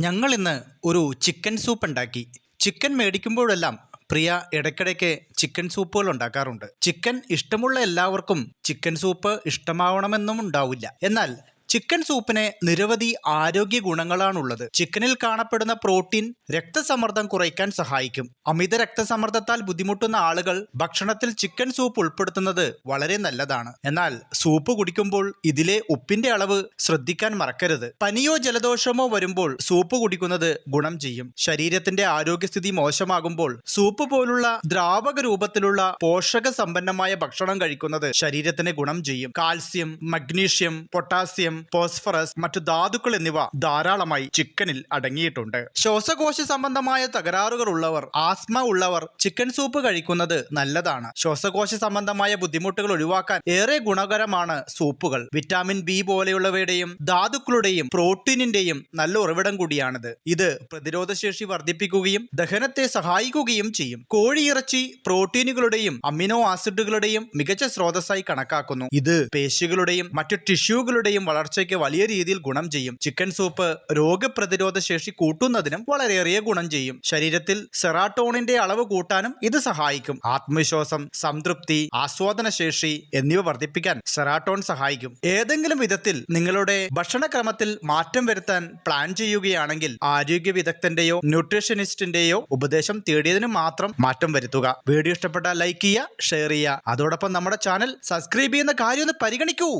ഞങ്ങൾ ഇന്ന് ഒരു ചിക്കൻ സൂപ്പ് ഉണ്ടാക്കി ചിക്കൻ മേടിക്കുമ്പോഴെല്ലാം പ്രിയ ഇടയ്ക്കിടയ്ക്ക് ചിക്കൻ സൂപ്പുകൾ ഉണ്ടാക്കാറുണ്ട്. ചിക്കൻ ഇഷ്ടമുള്ള എല്ലാവർക്കും ചിക്കൻ സൂപ്പ് ഇഷ്ടമാവണമെന്നും ഉണ്ടാവില്ല. എന്നാൽ ചിക്കൻ സൂപ്പിന് നിരവധി ആരോഗ്യ ഗുണങ്ങളാണുള്ളത്. ചിക്കനിൽ കാണപ്പെടുന്ന പ്രോട്ടീൻ രക്തസമ്മർദ്ദം കുറയ്ക്കാൻ സഹായിക്കും. അമിത രക്തസമ്മർദ്ദത്താൽ ബുദ്ധിമുട്ടുന്ന ആളുകൾ ഭക്ഷണത്തിൽ ചിക്കൻ സൂപ്പ് ഉൾപ്പെടുത്തുന്നത് വളരെ നല്ലതാണ്. എന്നാൽ സൂപ്പ് കുടിക്കുമ്പോൾ ഇതിലെ ഉപ്പിന്റെ അളവ് ശ്രദ്ധിക്കാൻ മറക്കരുത്. പനിയോ ജലദോഷമോ വരുമ്പോൾ സൂപ്പ് കുടിക്കുന്നത് ഗുണം ചെയ്യും. ശരീരത്തിന്റെ ആരോഗ്യസ്ഥിതി മോശമാകുമ്പോൾ സൂപ്പ് പോലുള്ള ദ്രാവക രൂപത്തിലുള്ള പോഷക സമ്പന്നമായ ഭക്ഷണം കഴിക്കുന്നത് ശരീരത്തിന് ഗുണം ചെയ്യും. കാൽസ്യം മഗ്നീഷ്യം പൊട്ടാസ്യം ഫോസ്ഫറസ് മറ്റു ധാതുക്കൾ എന്നിവ ധാരാളമായി ചിക്കനിൽ അടങ്ങിയിട്ടുണ്ട്. ശ്വാസകോശ സംബന്ധമായ തകരാറുകൾ ഉള്ളവർ ആസ്മ ഉള്ളവർ ചിക്കൻ സൂപ്പ് കഴിക്കുന്നത് നല്ലതാണ്. ശ്വാസകോശ സംബന്ധമായ ബുദ്ധിമുട്ടുകൾ ഒഴിവാക്കാൻ ഏറെ ഗുണകരമാണ് സൂപ്പുകൾ. വിറ്റാമിൻ ബി പോലെയുള്ളവയുടെയും ധാതുക്കളുടെയും പ്രോട്ടീനിന്റെയും നല്ല ഉറവിടം കൂടിയാണിത്. ഇത് പ്രതിരോധശേഷി വർദ്ധിപ്പിക്കുകയും ദഹനത്തെ സഹായിക്കുകയും ചെയ്യും. കോഴിയിറച്ചി പ്രോട്ടീനുകളുടെയും അമിനോ ആസിഡുകളുടെയും മികച്ച സ്രോതസ്സായി കണക്കാക്കുന്നു. ഇത് പേശികളുടെയും മറ്റു ടിഷ്യൂകളുടെയും വളർച്ചയ്ക്ക് വലിയ രീതിയിൽ ഗുണം ചെയ്യും. ചിക്കൻ സൂപ്പ് രോഗപ്രതിരോധ ശേഷി കൂട്ടുന്നതിനും വളരെയേറെ ഗുണം ചെയ്യും. ശരീരത്തിൽ സെറാട്ടോണിന്റെ അളവ് കൂട്ടാനും ഇത് സഹായിക്കും. ആത്മവിശ്വാസം സംതൃപ്തി ആസ്വാദന ശേഷി എന്നിവ വർദ്ധിപ്പിക്കാൻ സെറാട്ടോൺ സഹായിക്കും. ഏതെങ്കിലും വിധത്തിൽ നിങ്ങളുടെ ഭക്ഷണക്രമത്തിൽ മാറ്റം വരുത്താൻ പ്ലാൻ ചെയ്യുകയാണെങ്കിൽ ആരോഗ്യ വിദഗ്ധന്റെയോ ന്യൂട്രീഷനിസ്റ്റിന്റെയോ ഉപദേശം തേടിയതിനു മാത്രം മാറ്റം വരുത്തുക. വീഡിയോ ഇഷ്ടപ്പെട്ടാൽ ലൈക്ക് ചെയ്യുക ഷെയർ ചെയ്യുക. അതോടൊപ്പം നമ്മുടെ ചാനൽ സബ്സ്ക്രൈബ് ചെയ്യുന്ന കാര്യം ഒന്ന് പരിഗണിക്കൂ.